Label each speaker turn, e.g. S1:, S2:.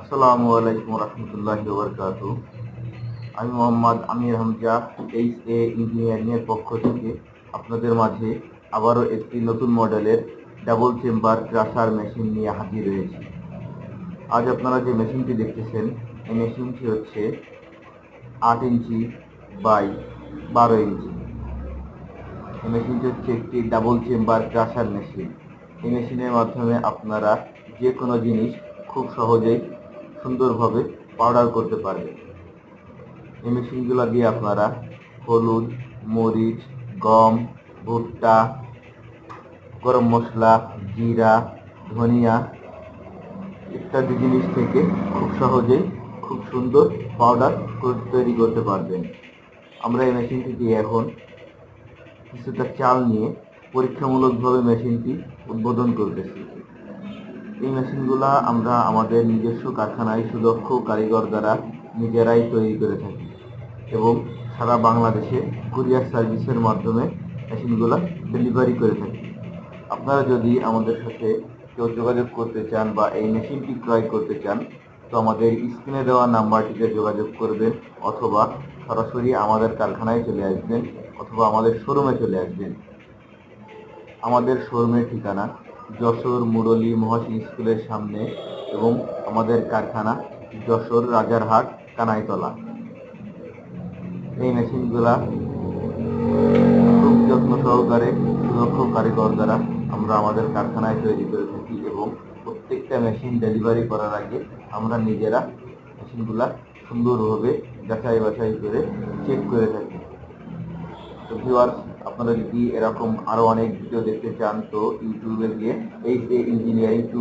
S1: আসসালামু আলাইকুম রহমতুল্লাহ বরকাত আমি মোহাম্মদ আমির হামজা এইচ এ ইঞ্জিনিয়ারিংয়ের পক্ষ থেকে আপনাদের মাঝে আবারও একটি নতুন মডেলের ডাবল চেম্বার ক্রাশার মেশিন নিয়ে হাজির হয়েছি। আজ আপনারা যে মেশিনটি দেখতেছেন, এই মেশিনটি হচ্ছে আট ইঞ্চি বাই বারো ইঞ্চি। এই মেশিনটি হচ্ছে একটি ডাবল চেম্বার ক্রাশার মেশিন। এই মেশিনের মাধ্যমে আপনারা যে কোনো জিনিস খুব সহজেই সুন্দরভাবে পাউডার করতে পারবেন এই মেশিনগুলো দিয়ে আপনারা হলুদ, মরিচ, গম, ভুট্টা, গরম মশলা, জিরা, ধনিয়া ইত্যাদি জিনিস থেকে খুব সহজেই খুব সুন্দর পাউডার তৈরি করতে পারবেন। আমরা এই মেশিনটি দিয়ে এখন কিছুটা চাল নিয়ে পরীক্ষামূলকভাবে মেশিনটি উদ্বোধন করতেছি। এই মেশিনগুলা আমরা আমাদের নিজস্ব কারখানায় সুদক্ষ কারিগর দ্বারা নিজেরাই তৈরি করে থাকি এবং সারা বাংলাদেশে কুরিয়ার সার্ভিসের মাধ্যমে মেশিনগুলা ডেলিভারি করে থাকি। আপনারা যদি আমাদের সাথে কেউ যোগাযোগ করতে চান বা এই মেশিনটি ক্রয় করতে চান, তো আমাদের স্ক্রিনে দেওয়া নাম্বারটিতে যোগাযোগ করবেন অথবা সরাসরি আমাদের কারখানায় চলে আসবেন অথবা আমাদের শোরুমে চলে আসবেন। আমাদের শোরুমের ঠিকানা যশোর মুরলী মহাশী স্কুলের সামনে এবং আমাদের কারখানা যশোর রাজারহাট, কানাইতলা। এই মেশিনগুলা খুব যত্ন সহকারে, সুদক্ষ কারিগর দ্বারা আমরা আমাদের কারখানায় তৈরি করে থাকি এবং প্রত্যেকটা মেশিন ডেলিভারি করার আগে আমরা নিজেরা মেশিনগুলা সুন্দরভাবে যাচাই বাছাই করে চেক করে থাকি। তো ভিউয়ার্স আপনারা যদি এরকম আরও অনেক ভিডিও দেখতে চান তো ইউটিউবে গিয়ে এইচ এ ইঞ্জিনিয়ারিং টু